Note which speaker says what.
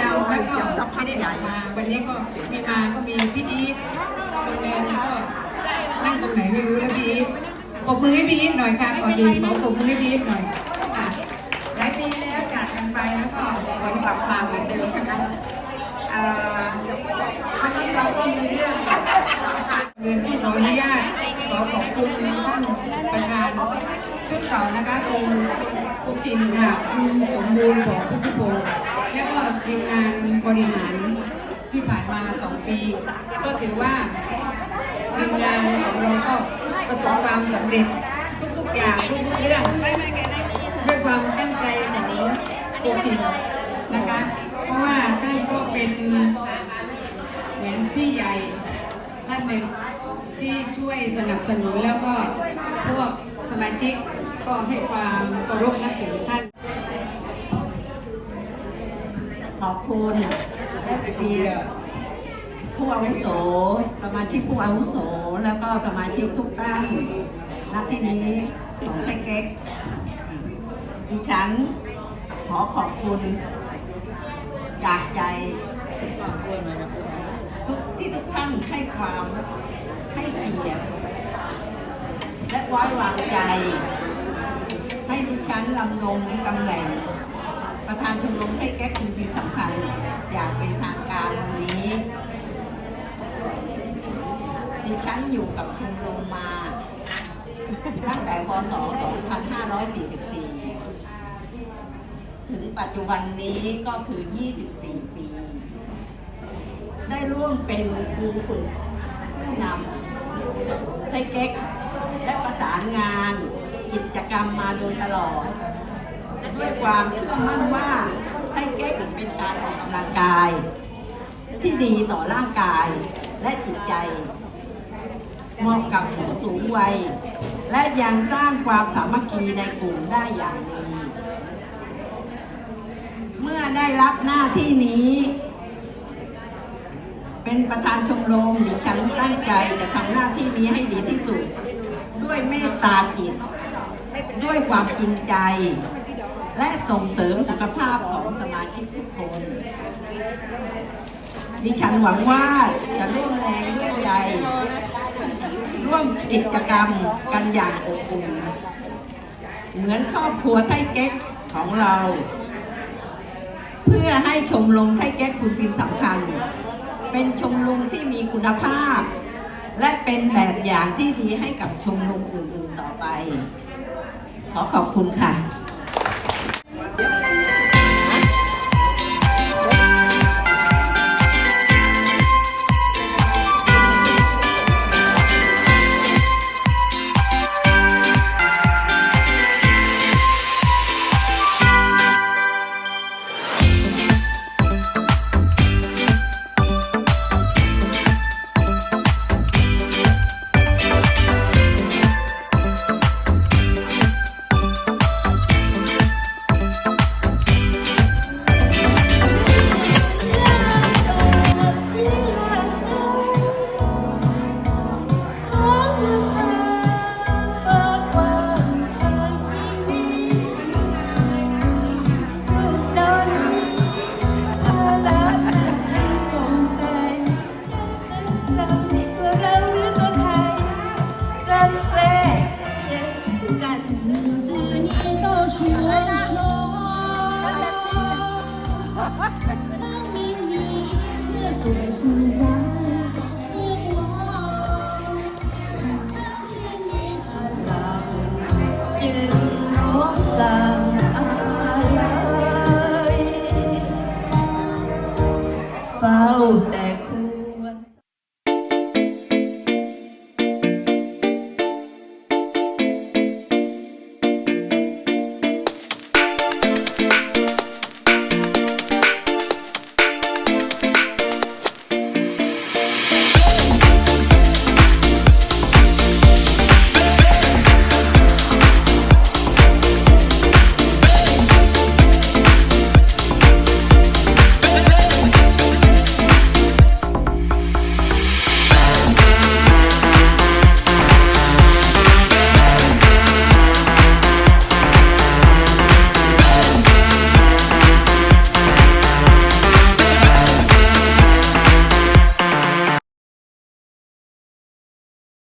Speaker 1: ดาวแล้วก็ไม่ได้ออกมาวันนี้ก็มีมาก็มีพี่อีตรงนี้ก็นั่งตรงไหนไม่รู้แล้วพี่ปรบมือให้พี่อีหน่อยค่ะก่อดีขอปรบมือให้พี่อีหน่อยค่ะหลายปีแล้วจากกันไปแล้วก็วนกลับมาเหมือนเดิมนะคะวันนี้เราก็มีเรื่องเรียนขออนุญาตขอขอบคุณท่านประธาน ชุดเก่านะคะคือคุณทินค่ะคุณสมบูรณ์ของพุทธิพงศ์และก็ทีมงานบริหารที่ผ่านมาสองปี ก็ถือว่าทีมงานของเราก็ประสบความสำเร็จทุกๆอย่างทุกๆเรื่องด้วยความตั้งใจของโกพินนะคะ เพราะว่าท่านก็เป็นเหมือนพี่ใหญ่ท่านหนึ่งที่ช่วยสนับสนุนแล้วก็พวกสมาชิก ก็ให้ความเคารพนับถือท่าน
Speaker 2: ขอบคุณและเรียนผู้อาวุโส สมาชิกผู้อาวุโส แล้วก็สมาชิกทุกท่านณที่นี้ของไทยเก๊กดิฉันขอขอบคุณจากใจทุกที่ทุกท่านให้ความให้เกียรติและไว้วางใจ ให้ดิฉันลำลงตำแหน่ง ประธานชมรมให้แก๊กจริงๆสำคัญอย่างเป็นทางการวันนี้ดิฉันอยู่กับชมรมมา ตั้งแต่พศ 2544 ถึงปัจจุบันนี้ก็คือ 24 ปี ได้ร่วมเป็นครูฝึกผู้นำให้เก๊กและประสานงาน กิจกรรมมาโดยตลอด ด้วยความเชื่อมั่นว่าไทเก๊กเป็นการออกกำลังกาย ที่ดีต่อร่างกายและจิตใจเหมาะกับผู้สูงวัย และยังสร้างความสามัคคีในกลุ่มได้อย่างดีเมื่อได้รับหน้าที่นี้ เป็นประธานชมรมดิฉันตั้งใจจะทำหน้าที่นี้ให้ดีที่สุด ด้วยเมตตาจิต ด้วยความจริงใจ และส่งเสริมสุขภาพของสมาชิกทุกคน ดิฉันหวังว่าจะร่วมแรงร่วมใจ ร่วมกิจกรรมกันอย่างอบอุ่นเหมือนครอบครัวไทเก๊กของเรา เพื่อให้ชมรมไทเก๊กคุณปินสำคัญ เป็นชมรมที่มีคุณภาพ และเป็นแบบอย่างที่ดีให้กับชมรมอื่นๆต่อไป ขอขอบคุณค่ะ